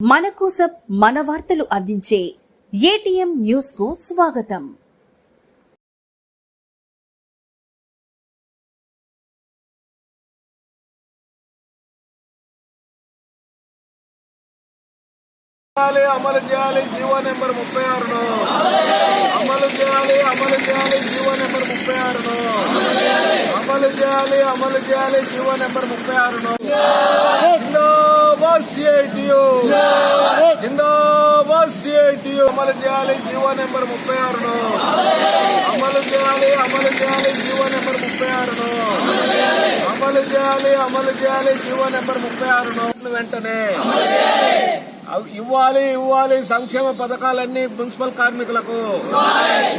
మన కోసం మన వార్తలు అందించే ఏటీఎం న్యూస్కు స్వాగతం. అమలు చేయాలి జీవో నెంబర్ ముప్పై ఆరును. అమలు చేయాలి అమలు చేయాలి జీవో నెంబర్ ముప్పై ఆరును. అమలు చేయాలి అమలు చేయాలి జీవో నెంబర్ ముప్పై ఆరును. సిఐటియు జిందాబాద్ సిఐటియు అమలు చేయాలి జీవో నెంబర్ ముప్పై ఆరును. అమలు చేయాలి అమలు చేయాలి జీవో నెంబర్ ముప్పై ఆరును. అమలు చేయాలి అమలు చేయాలి జీవో నెంబర్ ముప్పై ఆరును. వెంటనే ఇవ్వాలి ఇవ్వాలి సంక్షేమ పథకాలన్నీ మున్సిపల్ కార్మికులకు.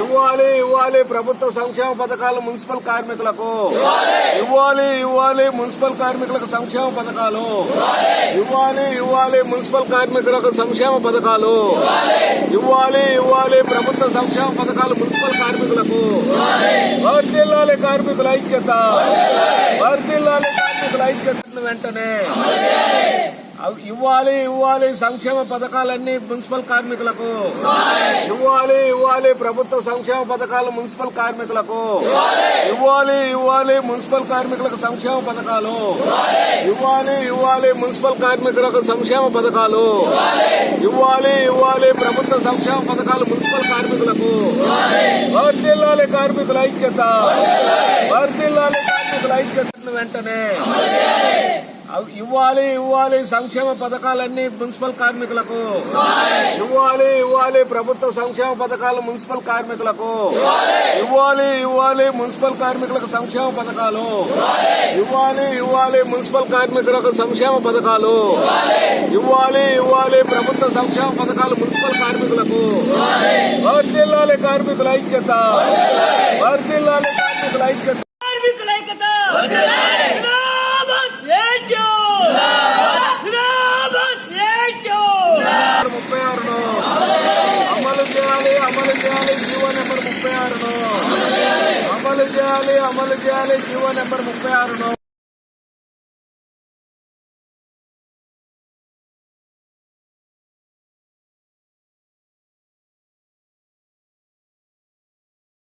ఇవ్వాలి ఇవ్వాలి ప్రభుత్వ సంక్షేమ పథకాలు మున్సిపల్ కార్మికులకు. ఇవ్వాలి ఇవ్వాలి మున్సిపల్ కార్మికులకు సంక్షేమ పథకాలు. ఇవ్వాలి ఇవ్వాలి మున్సిపల్ కార్మికులకు సంక్షేమ పథకాలు. ఇవ్వాలి ఇవ్వాలి ప్రభుత్వ సంక్షేమ పథకాలు మున్సిపల్ కార్మికులకు. వర్తిల్లాలి కార్మికుల ఐక్యత. వర్తిల్లాలి కార్మికుల ఐక్యత వెంటనే. ఇవ్వాలి ఇవ్వాలి సంక్షేమ పథకాలన్నీ మున్సిపల్ కార్మికులకు. ఇవ్వాలి ఇవ్వాలి ప్రభుత్వ సంక్షేమ పథకాలు మున్సిపల్ కార్మికులకు. ఇవ్వాలి ఇవ్వాలి మున్సిపల్ కార్మికులకు సంక్షేమ పథకాలు. ఇవ్వాలి ఇవ్వాలి మున్సిపల్ కార్మికులకు సంక్షేమ పథకాలు. ఇవ్వాలి ఇవ్వాలి ప్రభుత్వ సంక్షేమ పథకాలు మున్సిపల్ కార్మికులకు. వర్తిల్లాలి కార్మికుల ఐక్యత. వర్తిల్లాలి కార్మికుల ఐక్యత వెంటనే. ఇవ్వాలి ఇవ్వాలి సంక్షేమ పథకాలన్నీ మున్సిపల్ కార్మికులకు. ఇవ్వాలి ఇవ్వాలి ప్రభుత్వ సంక్షేమ పథకాలు మున్సిపల్ కార్మికులకు. ఇవ్వాలి ఇవ్వాలి మున్సిపల్ కార్మికులకు సంక్షేమ పథకాలు. ఇవ్వాలి ఇవ్వాలి మున్సిపల్ కార్మికులకు సంక్షేమ పథకాలు. ఇవ్వాలి ఇవ్వాలి ప్రభుత్వ సంక్షేమ పథకాలు మున్సిపల్ కార్మికులకు. వర్ధిల్లాలి కార్మికుల ఐక్యత వర్ధిల్లాలి కార్మికుల ఐక్యత కార్మికుల ఐక్యత జిందాబాద్ జేఎన్టీయూ జిందాబాద్ జేఎన్టీయూ ముప్పై ఆరును అమలు చేయాలి అమలు చేయాలి జీవో నెంబర్ ముప్పై ఆరును అమలు చేయాలి అమలు చేయాలి జీవో నెంబర్ ముప్పై ఆరును